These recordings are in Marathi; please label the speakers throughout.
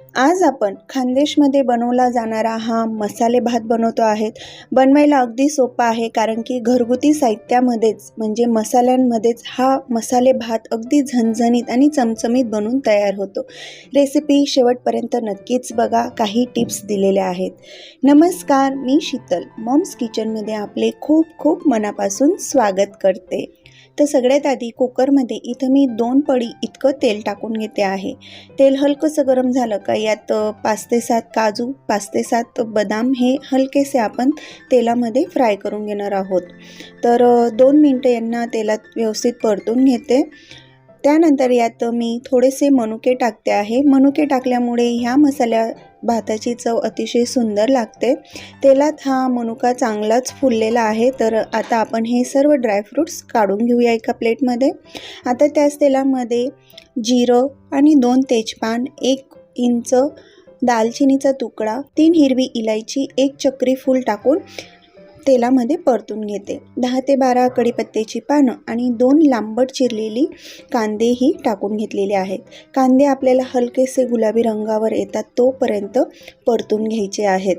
Speaker 1: आज आपण खानदेशमध्ये बनवला जाणारा हा मसाले भात बनवतो आहेत. बनवायला अगदी सोपा आहे कारण की घरगुती साहित्यामध्येच म्हणजे मसाल्यांमध्येच हा मसाले भात अगदी झणझणीत आणि चमचमीत बनून तयार होतो. रेसिपी शेवटपर्यंत नक्कीच बघा काही टिप्स दिलेल्या आहेत. नमस्कार मी शीतल. मॉम्स किचनमध्ये आपले खूप खूप मनापासून स्वागत करते. तर सगळ्यात आधी कुकरमध्ये इथं मी दोन पडी इतकं तेल टाकून घेते आहे. तेल हलकंसं गरम झालं का यात पाच ते सात काजू पाच ते सात बदाम हे हलकेसे आपण तेलामध्ये फ्राय करून घेणार आहोत. तर दोन मिनटं यांना तेलात व्यवस्थित परतून घेते. त्यानंतर यात मी थोडेसे मनुके टाकते आहे. मनुके टाकल्यामुळे ह्या मसाल्या भाताची चव अतिशय सुंदर लागते. तेलात हा मनुका चांगलाच फुललेला आहे. तर आता आपण हे सर्व ड्रायफ्रूट्स काढून घेऊया एका प्लेटमध्ये. आता त्याच तेलामध्ये जिरं आणि दोन तेजपान एक इंच दालचिनीचा तुकडा तीन हिरवी इलायची एक चक्री फूल टाकून तेलामध्ये परतून घेते. दहा ते बारा कडीपत्त्याची पानं आणि दोन लांबट चिरलेली कांदेही टाकून घेतलेले आहेत. कांदे आपल्याला हलकेसे गुलाबी रंगावर येतात तोपर्यंत परतून घ्यायचे आहेत.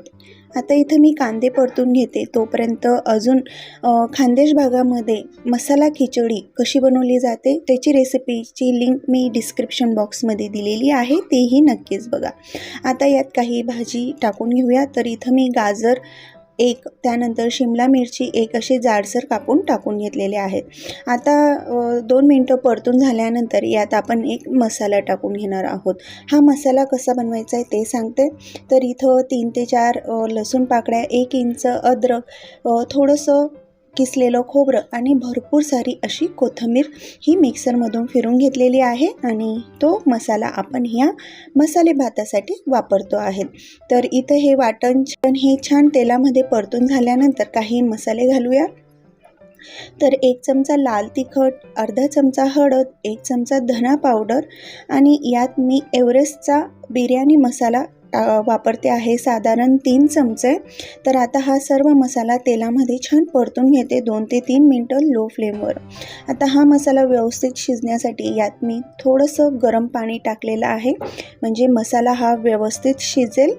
Speaker 1: आता इथं मी कांदे परतून घेते. तोपर्यंत अजून खानदेश भागामध्ये मसाला खिचडी कशी बनवली जाते त्याची रेसिपीची लिंक मी डिस्क्रिप्शन बॉक्समध्ये दिलेली आहे तेही नक्कीच बघा. आता यात काही भाजी टाकून घेऊया. तर इथं मी गाजर एक त्यानंतर शिमला मिरची एक असे जाडसर कापून टाकून घेतलेले आहेत. आता दोन मिनटं परतून झाल्यानंतर यात आपण एक मसाला टाकून घेणार आहोत. हा मसाला कसा बनवायचा आहे ते सांगते. तर इथं तीन ते चार लसूण पाकळ्या एक इंच अद्रक थोडंसं किसलेलं खोबरं आणि भरपूर सारी अशी कोथिंबीर ही मिक्सरमधून फिरून घेतलेली आहे आणि तो मसाला आपण ह्या मसाले भातासाठी वापरतो आहे. तर इथं हे वाटण छान हे छान तेलामध्ये परतून झाल्यानंतर काही मसाले घालूया. तर एक चमचा लाल तिखट अर्धा चमचा हळद एक चमचा धना पावडर आणि यात मी एव्हरेस्टचा बिर्याणी मसाला वापरते आहे साधारण तीन चमचे. तर आता हा सर्व मसाला तेलामध्ये छान परतून घेते दोन ते तीन मिनटं लो फ्लेमवर. आता हा मसाला व्यवस्थित शिजण्यासाठी यात मी थोडंसं गरम पाणी टाकलेलं आहे. म्हणजे मसाला हा व्यवस्थित शिजेल.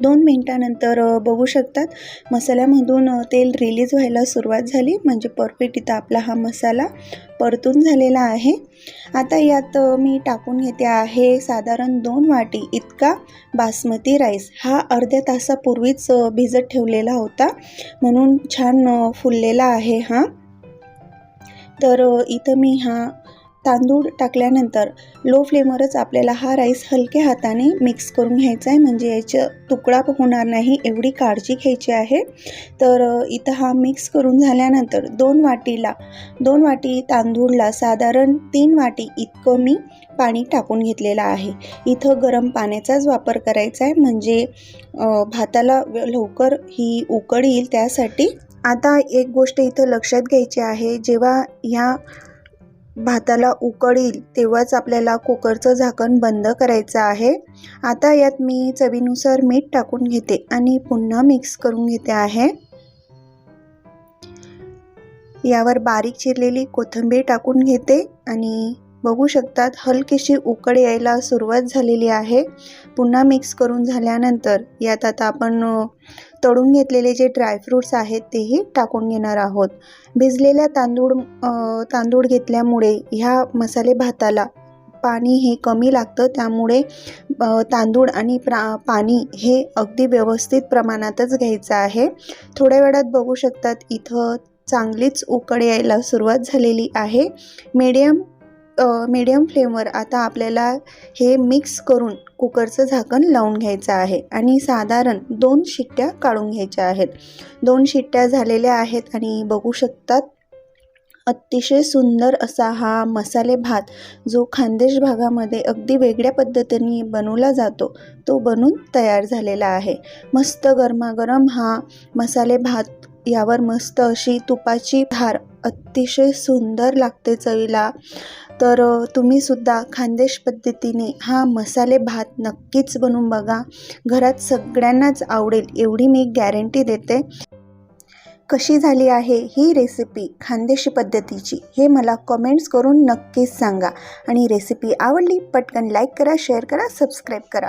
Speaker 1: दोन मिनटानंतर बघू शकतात. मसाल्यामधून तेल रिलीज व्हायला सुरुवात झाली. म्हणजे परफेक्ट इथं आपला हा मसाला परतून झालेला आहे. आता यात मी टाकून घेते आहे साधारण दोन वाटी इतका बासमती राईस हा अर्ध्या तासापूर्वीच भिजत ठेवलेला होता. म्हणून छान फुललेला आहे हा. तर इथं मी हा तांदूळ टाकल्यानंतर लो फ्लेमवरच आपल्याला हा राईस हलक्या हाताने मिक्स करून घ्यायचा आहे. म्हणजे याचं तुकडा होणार नाही एवढी काळजी घ्यायची आहे. तर इथं हा मिक्स करून झाल्यानंतर दोन वाटीला दोन वाटी तांदूळला साधारण तीन वाटी इतकं मी पाणी टाकून घेतलेलं आहे. इथं गरम पाण्याचाच वापर करायचा आहे. म्हणजे भाताला लवकर ही उकड येईल त्यासाठी. आता एक गोष्ट इथं लक्षात घ्यायची आहे. जेव्हा ह्या भाताला उकड येईल तेव्हाच आपल्याला कुकरचं झाकण बंद करायचं आहे. आता यात मी चवीनुसार मीठ टाकून घेते आणि पुन्हा मिक्स करून घेते आहे. यावर बारीक चिरलेली कोथिंबीर टाकून घेते आणि बघू शकतात हलकीशी उकड यायला सुरुवात झालेली आहे. पुन्हा मिक्स करून झाल्यानंतर यात आता आपण तळून घेतलेले जे ड्रायफ्रूट्स आहेत तेही टाकून घेणार आहोत. भिजलेल्या तांदूळ तांदूळ घेतल्यामुळे ह्या मसाले भाताला पाणी हे कमी लागतं. त्यामुळे तांदूळ आणि प्रा पाणी हे अगदी व्यवस्थित प्रमाणातच घ्यायचं आहे. थोड्या वेळात बघू शकतात इथं चांगलीच उकड यायला सुरुवात झालेली आहे. मीडियम मीडियम फ्लेमवर आता आपल्याला हे मिक्स करून कुकरचं झाकण लावून घ्यायचं आहे आणि साधारण दोन शिट्ट्या काढून घ्यायच्या आहेत. दोन शिट्ट्या झालेल्या आहेत आणि बघू शकतात अतिशय सुंदर असा हा मसाले भात जो खानदेश भागामध्ये अगदी वेगळ्या पद्धतीने बनवला जातो तो बनून तयार झालेला आहे. मस्त गरमागरम हा मसाले भात यावर मस्त अशी तुपाची धार अतिशय सुंदर लागते चवीला. तर तुम्हीसुद्धा खानदेश पद्धतीने हा मसाले भात नक्कीच बनवून बघा. घरात सगळ्यांनाच आवडेल एवढी मी गॅरंटी देते. कशी झाली आहे ही रेसिपी खानदेशी पद्धतीची हे मला कमेंट्स करून नक्कीच सांगा. आणि रेसिपी आवडली पटकन लाईक करा शेअर करा सबस्क्राईब करा.